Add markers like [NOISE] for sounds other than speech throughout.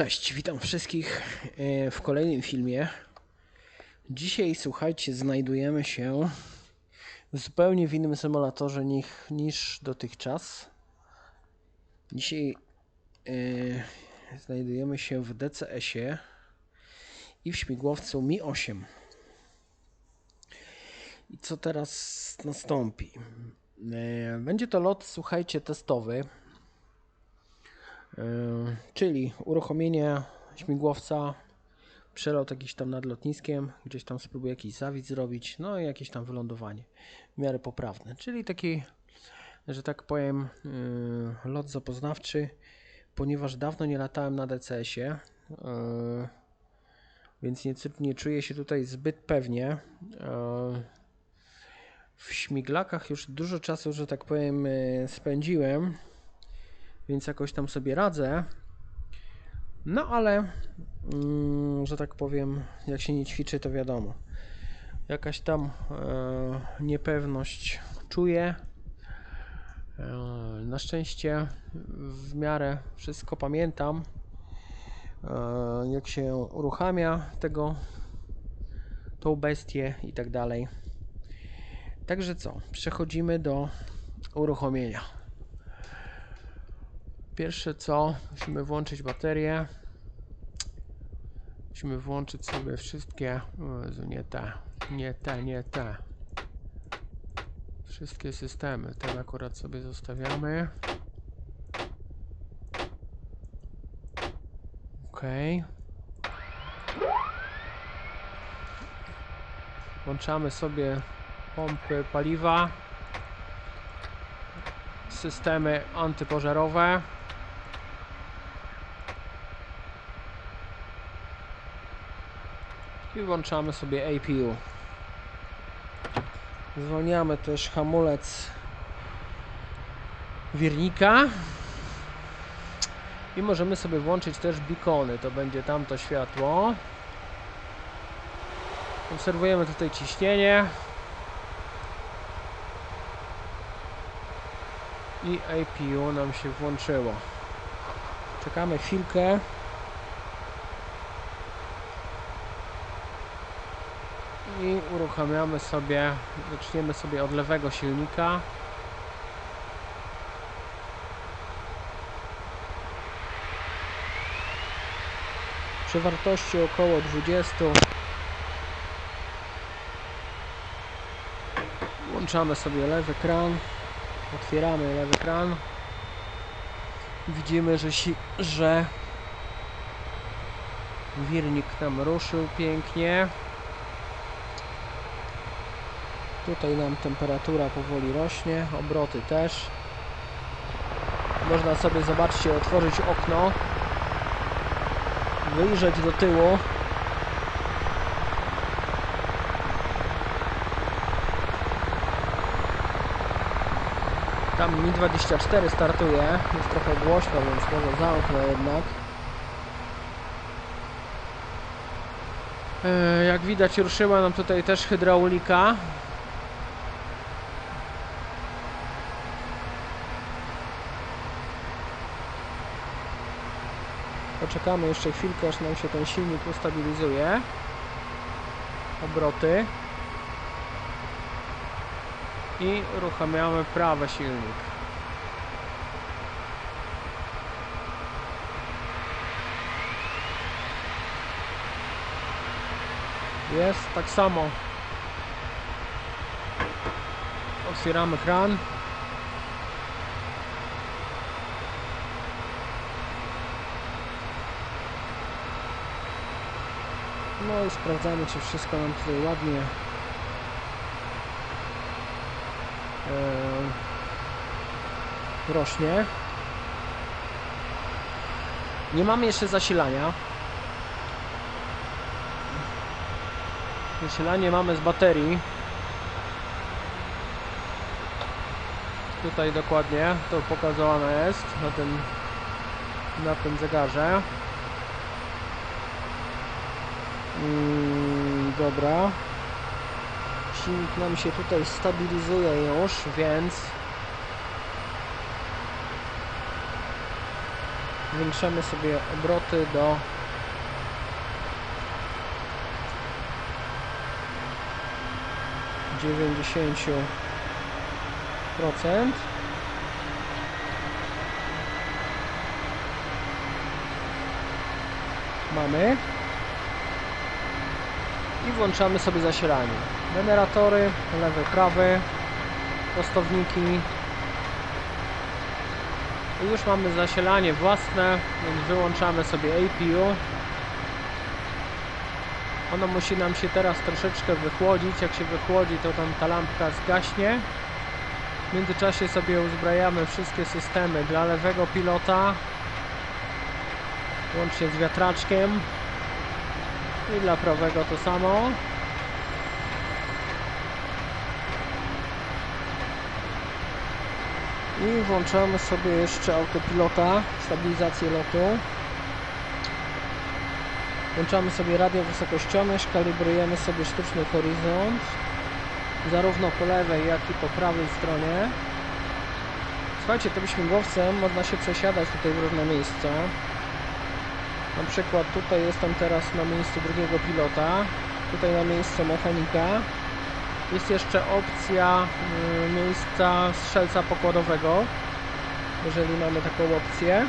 Cześć, witam wszystkich e, w kolejnym filmie. Dzisiaj, słuchajcie, znajdujemy się w zupełnie w innym symulatorze niż, dotychczas. Dzisiaj e, znajdujemy się w DCS-ie i w śmigłowcu Mi-8. I co teraz nastąpi? E, Będzie to lot, słuchajcie, testowy. Czyli uruchomienie śmigłowca, przelot jakiś tam nad lotniskiem, gdzieś tam spróbuję jakiś zawid zrobić, no i jakieś tam wylądowanie w miarę poprawne. Czyli taki, że tak powiem, lot zapoznawczy, ponieważ dawno nie latałem na DCS-ie, więc nie, nie czuję się tutaj zbyt pewnie. W śmiglakach już dużo czasu, że tak powiem, yy, spędziłem więc jakoś tam sobie radzę. No ale, mm, że tak powiem, jak się nie ćwiczy, to wiadomo. Jakaś tam e, niepewność czuję. E, na szczęście w miarę wszystko pamiętam. E, jak się uruchamia tego, tą bestię i tak dalej. Także co? Przechodzimy do uruchomienia. Pierwsze co, musimy włączyć baterię. Musimy włączyć sobie wszystkie, Jezu, nie te, nie te, nie te. Wszystkie systemy, ten akurat sobie zostawiamy. Ok. Włączamy sobie pompy paliwa. Systemy antypożarowe. I włączamy sobie APU. Zwalniamy też hamulec wirnika i możemy sobie włączyć też beacony, to będzie tamto światło. Obserwujemy tutaj ciśnienie i APU nam się włączyło. Czekamy chwilkę. I uruchamiamy sobie, zaczniemy sobie od lewego silnika. Przy wartości około 20 włączamy sobie lewy kran, otwieramy lewy kran. Widzimy, że, si że wirnik nam ruszył pięknie. Tutaj nam temperatura powoli rośnie, obroty też. Można sobie, zobaczcie, otworzyć okno, wyjrzeć do tyłu. Tam Mi-24 startuje, jest trochę głośno, więc może zamknę jednak. E, Jak widać ruszyła nam tutaj też hydraulika. Poczekamy jeszcze chwilkę, aż nam się ten silnik ustabilizuje. Obroty. I uruchamiamy prawy silnik. Jest tak samo. Otwieramy kran. I sprawdzamy, czy wszystko nam tutaj ładnie rośnie. Nie mamy jeszcze zasilania. Zasilanie mamy z baterii. Tutaj dokładnie to pokazane jest na tym, na tym zegarze. Mm, dobra. Silnik nam się tutaj stabilizuje już, więc Zwiększamy sobie obroty do dziewięćdziesięciu procent. Mamy. I włączamy sobie zasilanie. Generatory, lewy, prawy, prostowniki. I już mamy zasilanie własne, więc wyłączamy sobie APU. Ono musi nam się teraz troszeczkę wychłodzić. Jak się wychłodzi, to tam ta lampka zgaśnie. W międzyczasie sobie uzbrajamy wszystkie systemy dla lewego pilota, łącznie z wiatraczkiem. I dla prawego to samo. I włączamy sobie jeszcze autopilota, stabilizację lotu. Włączamy sobie radio wysokościowe, kalibrujemy sobie sztuczny horyzont, zarówno po lewej, jak i po prawej stronie. Słuchajcie, tym śmigłowcem można się przesiadać tutaj w różne miejsca. Na przykład tutaj jestem teraz na miejscu drugiego pilota, tutaj na miejscu mechanika. Jest jeszcze opcja y, miejsca strzelca pokładowego, jeżeli mamy taką opcję.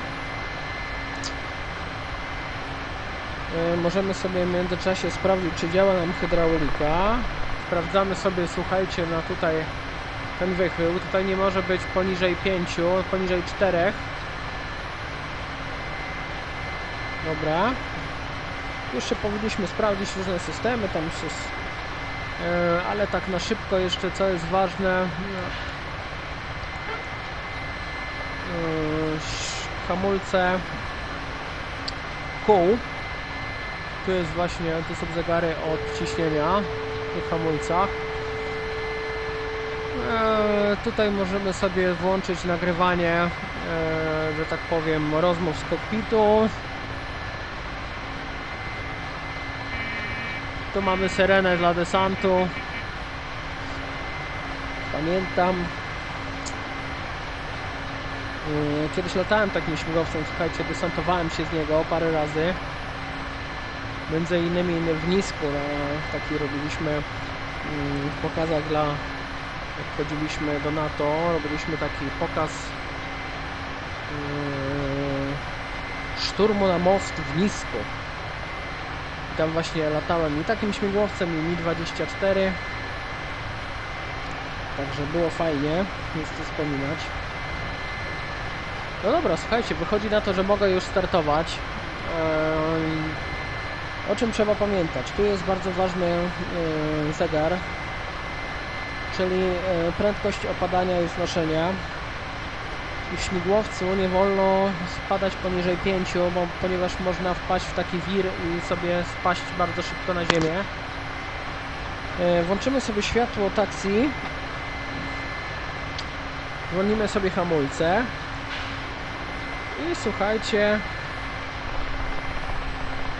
Y, Możemy sobie w międzyczasie sprawdzić, czy działa nam hydraulika. Sprawdzamy sobie, słuchajcie, na tutaj ten wychył. Tutaj nie może być poniżej 5, poniżej 4. Dobra. Jeszcze powinniśmy sprawdzić różne systemy, tam e, ale tak na szybko jeszcze co jest ważne. e, Hamulce kół. Tu jest właśnie, tu są zegary od ciśnienia w hamulcach. E, tutaj możemy sobie włączyć nagrywanie, że tak powiem, rozmów z kokpitu. Tu mamy syrenę dla desantu. Pamiętam. Yy, Kiedyś latałem takim śmigłowcem, słuchajcie, desantowałem się z niego parę razy. Między innymi w Nisku, na taki robiliśmy mm, w pokazach dla, jak wchodziliśmy do NATO, robiliśmy taki pokaz yy, szturmu na most w Nisku. I tam właśnie latałem i takim śmigłowcem, i Mi-24. Także było fajnie, jest to wspominać. No dobra, słuchajcie, wychodzi na to, że mogę już startować. Ehm, O czym trzeba pamiętać? Tu jest bardzo ważny e, zegar, czyli e, prędkość opadania i wznoszenia. Śmigłowcu nie wolno spadać poniżej 5, bo, ponieważ można wpaść w taki wir i sobie spaść bardzo szybko na ziemię. E, Włączymy sobie światło taksi. Zwolnimy sobie hamulce. I słuchajcie,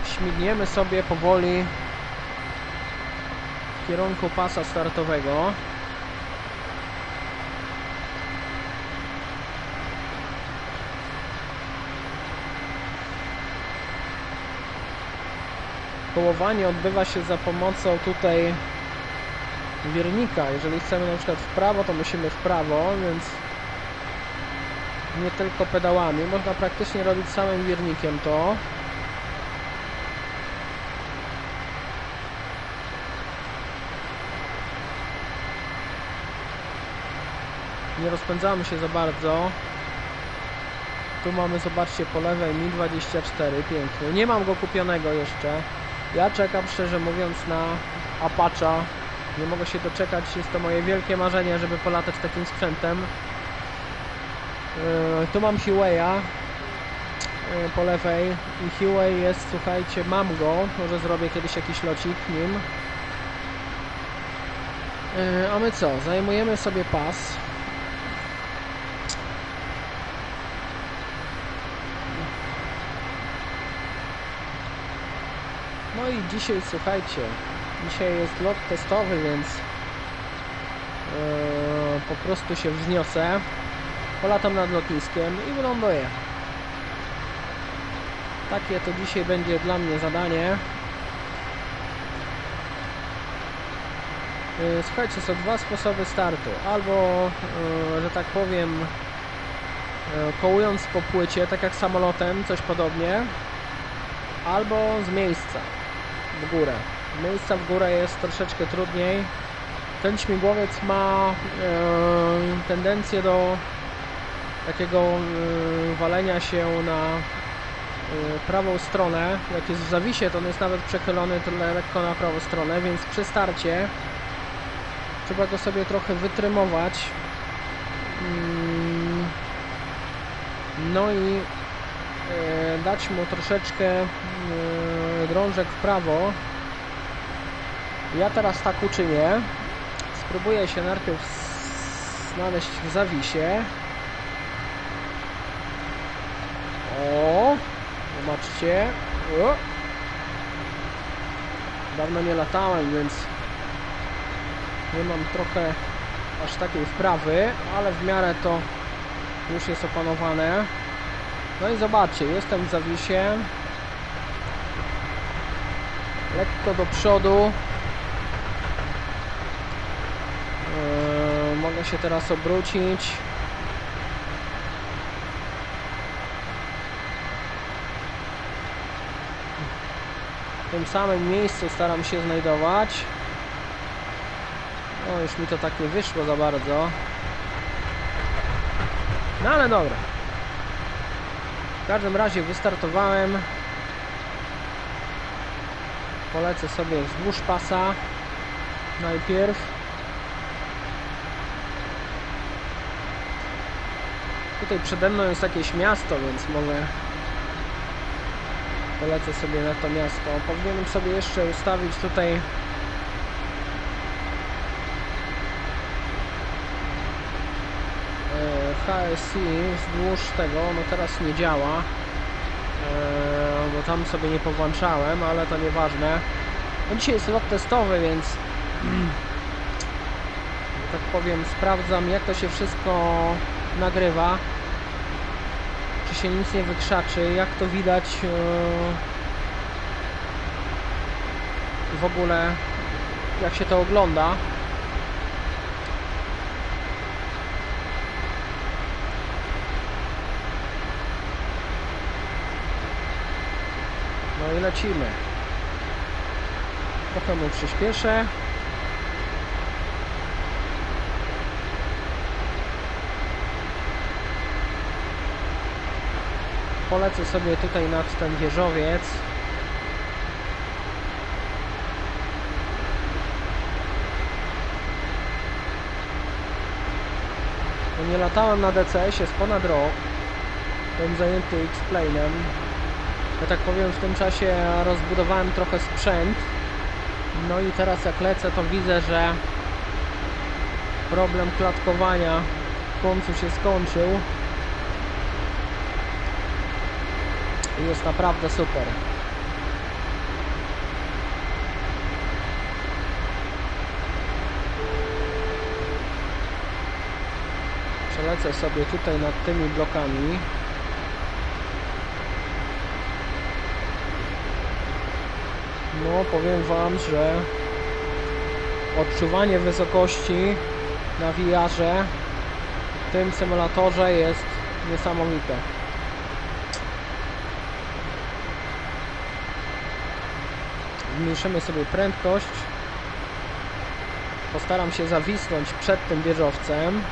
śmigniemy sobie powoli w kierunku pasa startowego. Kołowanie odbywa się za pomocą tutaj wiernika. Jeżeli chcemy na przykład w prawo, to musimy w prawo, więc nie tylko pedałami. Można praktycznie robić samym wiernikiem to. Nie rozpędzamy się za bardzo. Tu mamy, zobaczcie, po lewej Mi-24, piękny. Nie mam go kupionego jeszcze. Ja czekam, szczerze mówiąc, na Apacha. Nie mogę się doczekać, jest to moje wielkie marzenie, żeby polatać takim sprzętem. Yy, tu mam Huawei'a yy, po lewej i Huawei jest, słuchajcie, mam go, może zrobię kiedyś jakiś locik nim. Yy, a my co? Zajmujemy sobie pas. I dzisiaj, słuchajcie, dzisiaj jest lot testowy, więc yy, po prostu się wzniosę, polatam nad lotniskiem i wyląduję. Takie to dzisiaj będzie dla mnie zadanie. Yy, Słuchajcie, są dwa sposoby startu. Albo, yy, że tak powiem, kołując po płycie, tak jak samolotem, coś podobnie, albo z miejsca w górę. Miejsca w górę jest troszeczkę trudniej. Ten śmigłowiec ma tendencję do takiego walenia się na prawą stronę. Jak jest w zawisie, to on jest nawet przechylony lekko na prawą stronę, więc przy starcie trzeba go sobie trochę wytrymować. Mm, No i dać mu troszeczkę e, drążek w prawo. Ja teraz tak uczynię. Spróbuję się najpierw znaleźć w zawisie. O, zobaczcie. O. Dawno nie latałem, więc nie mam trochę aż takiej wprawy, ale w miarę to już jest opanowane. No i zobaczcie, jestem w zawisie. Lekko do przodu. Eee, mogę się teraz obrócić. W tym samym miejscu staram się znajdować. O, już mi to tak nie wyszło za bardzo. No ale dobra. Każdym razie wystartowałem. Polecę sobie wzdłuż pasa. Najpierw. Tutaj przede mną jest jakieś miasto, więc mogę polecę sobie na to miasto. Powinienem sobie jeszcze ustawić tutaj e, HSI wzdłuż tego, no teraz nie działa e, bo tam sobie nie powłączałem, ale to nieważne. No dzisiaj jest lot testowy, więc [CLEARS THROAT] tak powiem sprawdzam jak to się wszystko nagrywa. Czy się nic nie wykrzaczy, jak to widać e, w ogóle jak się to ogląda lecimy. Trochę mu przyspieszę. Polecę sobie tutaj nad ten wieżowiec. Nie latałem na DCS jest ponad rok. Byłem zajęty X-Plane'em że tak powiem w tym czasie rozbudowałem trochę sprzęt. No i teraz jak lecę to widzę, że problem klatkowania w końcu się skończył. I jest naprawdę super. Przelecę sobie tutaj nad tymi blokami No, powiem Wam, że odczuwanie wysokości na VR-ze w tym symulatorze jest niesamowite. Zmniejszymy sobie prędkość. Postaram się zawisnąć przed tym wieżowcem.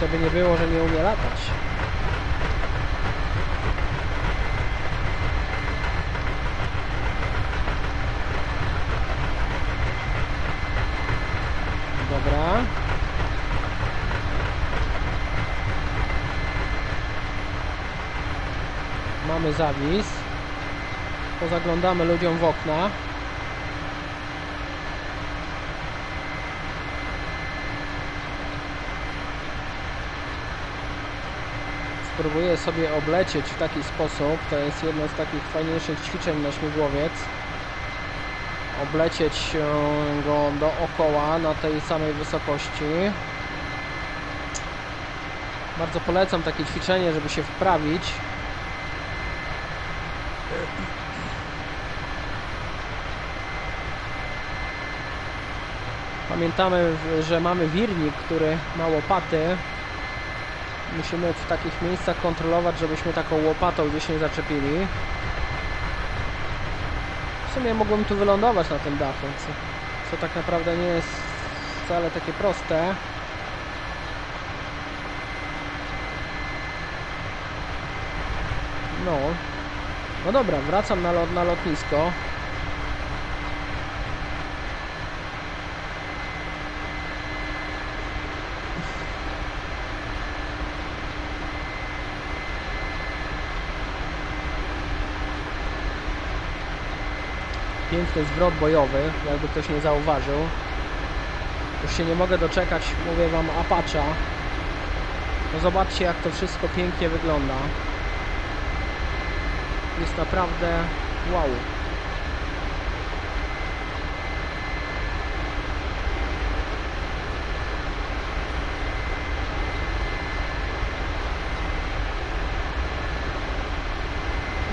Żeby nie było, że nie umie latać. Dobra. Mamy zawis. Pozaglądamy ludziom w okna. Spróbuję sobie oblecieć w taki sposób. To jest jedno z takich fajniejszych ćwiczeń na śmigłowiec. oblecieć e, go dookoła na tej samej wysokości. Bardzo polecam takie ćwiczenie, żeby się wprawić. Pamiętamy, że mamy wirnik, który ma łopaty. Musimy w takich miejscach kontrolować, żebyśmy taką łopatą gdzieś nie zaczepili. W sumie mogłem tu wylądować na tym dachu, co, co tak naprawdę nie jest wcale takie proste. No. No dobra, wracam na, lot, na lotnisko. Piękny zwrot bojowy, jakby ktoś nie zauważył. Już się nie mogę doczekać, mówię wam, Apacha. No zobaczcie, jak to wszystko pięknie wygląda. Jest naprawdę wow.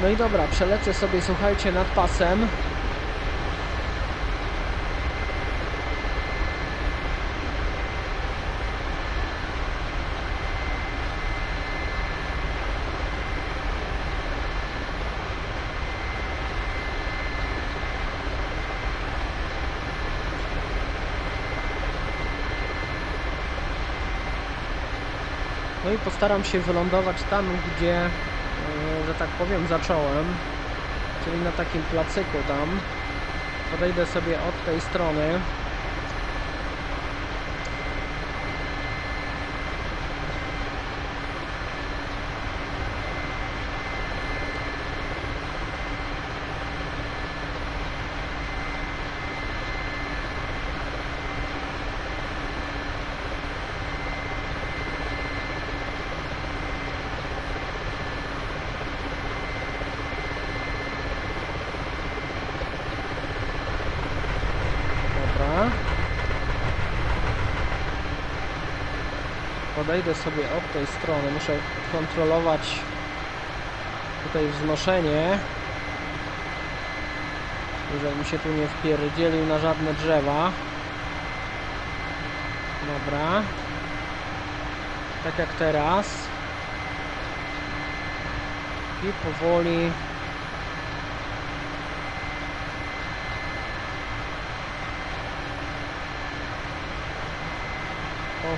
No i dobra, przelecę sobie, słuchajcie, nad pasem. Postaram się wylądować tam, gdzie, e, że tak powiem, zacząłem. Czyli na takim placyku tam. Podejdę sobie od tej strony. Dobra. Podejdę sobie od tej strony. Muszę kontrolować tutaj wznoszenie. Żebym się tu nie wpierdzielił na żadne drzewa. Dobra. Tak jak teraz. I powoli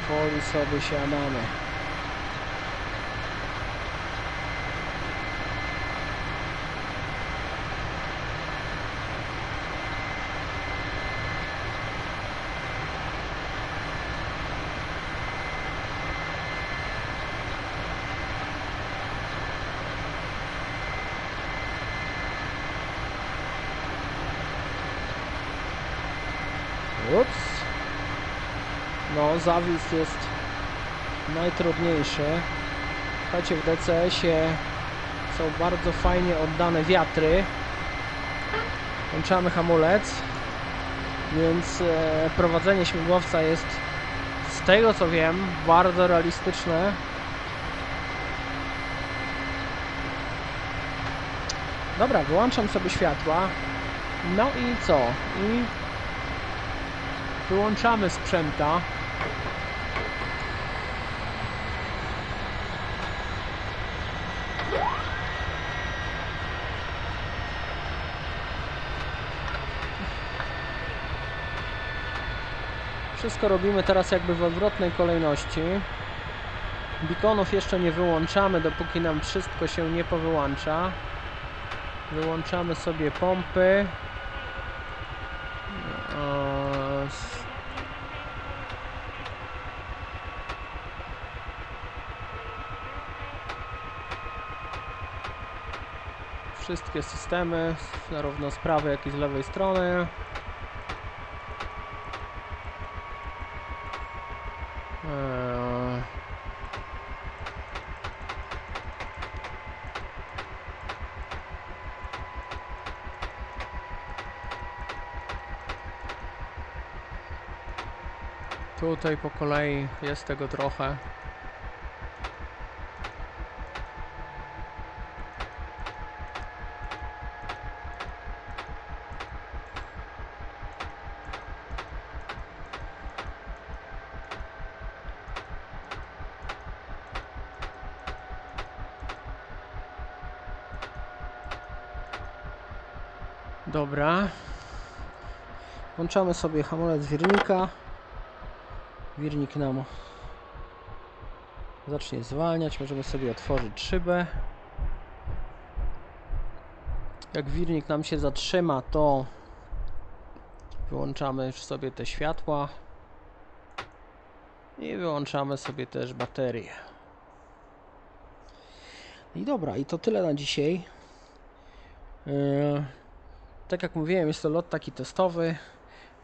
Powoli sobie siadamy. Ups. No, zawis jest najtrudniejszy. Słuchajcie, w DCS-ie są bardzo fajnie oddane wiatry. Włączamy hamulec, więc e, prowadzenie śmigłowca jest z tego co wiem bardzo realistyczne. Dobra, wyłączam sobie światła. No i co? I wyłączamy sprzęta. Wszystko robimy teraz jakby w odwrotnej kolejności. Beaconów jeszcze nie wyłączamy, dopóki nam wszystko się nie powyłącza. Wyłączamy sobie pompy. Eee, wszystkie systemy, zarówno z prawej jak i z lewej strony. Eee. Tutaj po kolei jest tego trochę. Dobra. Włączamy sobie hamulec wirnika. Wirnik nam zacznie zwalniać. Możemy sobie otworzyć szybę. Jak wirnik nam się zatrzyma, to wyłączamy już sobie te światła i wyłączamy sobie też baterię. I dobra, i to tyle na dzisiaj. Yy, tak jak mówiłem, jest to lot taki testowy.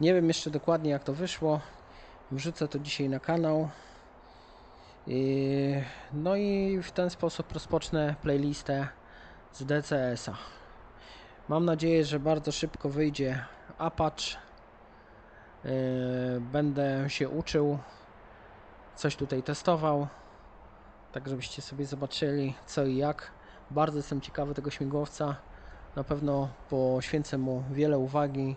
Nie wiem jeszcze dokładnie jak to wyszło. Wrzucę to dzisiaj na kanał. No i w ten sposób rozpocznę playlistę z DCS-a. Mam nadzieję, że bardzo szybko wyjdzie Apache. Yy, będę się uczył, coś tutaj testował, tak żebyście sobie zobaczyli co i jak. Bardzo jestem ciekawy tego śmigłowca. Na pewno poświęcę mu wiele uwagi.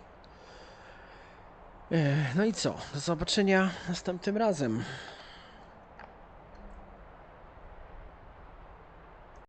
Yy, No i co? Do zobaczenia następnym razem.